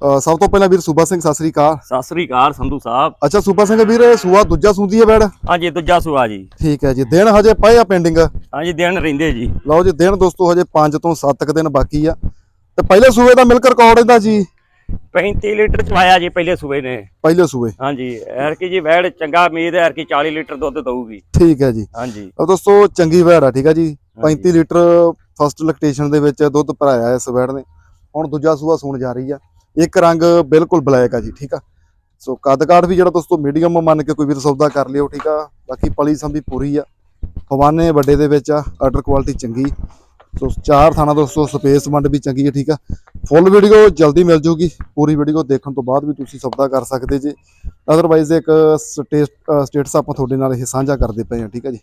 ਸਭ ਤੋਂ ਪਹਿਲਾਂ ਵੀਰ ਸੂਬਾ ਸਿੰਘ ਸਤਿ ਸ੍ਰੀ ਅਕਾਲ। ਸਤਿ ਸ੍ਰੀ ਅਕਾਲ ਸੰਧੂ ਸਾਹਿਬ। ਅੱਛਾ ਸੂਬਾ ਸਿੰਘ ਵੀਰ ਇਹ ਸੂਆ ਦੂਜਾ ਸੂੰਦੀ ਹੈ ਬੈੜ? ਹਾਂਜੀ ਦੂਜਾ ਸੂਆ ਜੀ। ਠੀਕ ਹੈ ਜੀ ਦਿਨ ਹਜੇ ਪਏ ਆ ਪੈਂਡਿੰਗ ਹਾਂਜੀ ਦਿਨ ਰਹਿੰਦੇ ਜੀ। ਲਓ ਜੀ ਦਿਨ ਦੋਸਤੋ ਹਜੇ 5 ਤੋਂ 7 ਕੁ ਦਿਨ ਬਾਕੀ ਆ। ਤੇ ਪਹਿਲੇ ਸੂਏ ਦਾ ਮਿਲਕ ਰਿਕਾਰਡ ਇਹਦਾ ਜੀ? 35 ਲੀਟਰ ਚਵਾਇਆ ਜੀ ਪਹਿਲੇ ਸੂਏ ਨੇ। ਪਹਿਲੇ ਸੂਏ। ਹਾਂਜੀ ਐਰ ਕੀ ਜੀ ਵੈੜ ਚੰਗਾ ਉਮੀਦ ਹੈ ਐਰ ਕੀ 40 ਲੀਟਰ ਦੁੱਧ ਦਊਗੀ। ਠੀਕ ਹੈ ਜੀ। ਹਾਂਜੀ ਲਓ ਦੋਸਤੋ ਚੰਗੀ ਵੈੜ ਆ ਠੀਕ ਆ ਜੀ। 35 ਲੀਟਰ ਫਸਟ ਲੈਕਟੇਸ਼ਨ ਦੇ ਵਿੱਚ ਦੁੱਧ ਭਰਾਇਆ ਇਸ ਵੈੜ ਨੇ। ਹੁਣ ਦੂਜਾ ਸੂਆ ਸੂਣ ਜਾ ਰਹੀ ਆ। ਇੱਕ ਰੰਗ ਬਿਲਕੁਲ ਬਲੈਕ ਆ ਜੀ, ਠੀਕ ਆ? ਸੋ ਕੱਦ ਕਾਠ ਵੀ ਜਿਹੜਾ ਦੋਸਤੋ ਮੀਡੀਅਮ ਮੰਨ ਕੇ ਕੋਈ ਵੀ ਸੌਦਾ ਕਰ ਲਿਓ, ਠੀਕ ਆ? ਬਾਕੀ ਪਲੀ ਸੰਭੀ ਪੂਰੀ ਆ। ਫਵਾਨੇ ਵੱਡੇ ਦੇ ਵਿੱਚ ਆ ਆਰਡਰ ਕੁਆਲਿਟੀ ਚੰਗੀ। ਸੋ ਚਾਰ ਥਾਣਾ ਦੋਸਤੋ ਸਪੇਸ ਵੰਡ ਵੀ ਚੰਗੀ ਹੈ ਠੀਕ ਆ? ਫੁੱਲ ਵੀਡੀਓ ਜਲਦੀ ਮਿਲ ਜੂਗੀ। ਪੂਰੀ ਵੀਡੀਓ ਦੇਖਣ ਤੋਂ ਬਾਅਦ ਵੀ ਤੁਸੀਂ ਸੌਦਾ ਕਰ ਸਕਦੇ ਜੇ। ਅਦਰਵਾਈਜ਼ ਇੱਕ ਸਟੇਟਸ ਆਪਾਂ ਤੁਹਾਡੇ ਨਾਲ ਇਹ ਸਾਂਝਾ ਕਰਦੇ ਪਏ ਹਾਂ ਠੀਕ ਆ ਜੀ?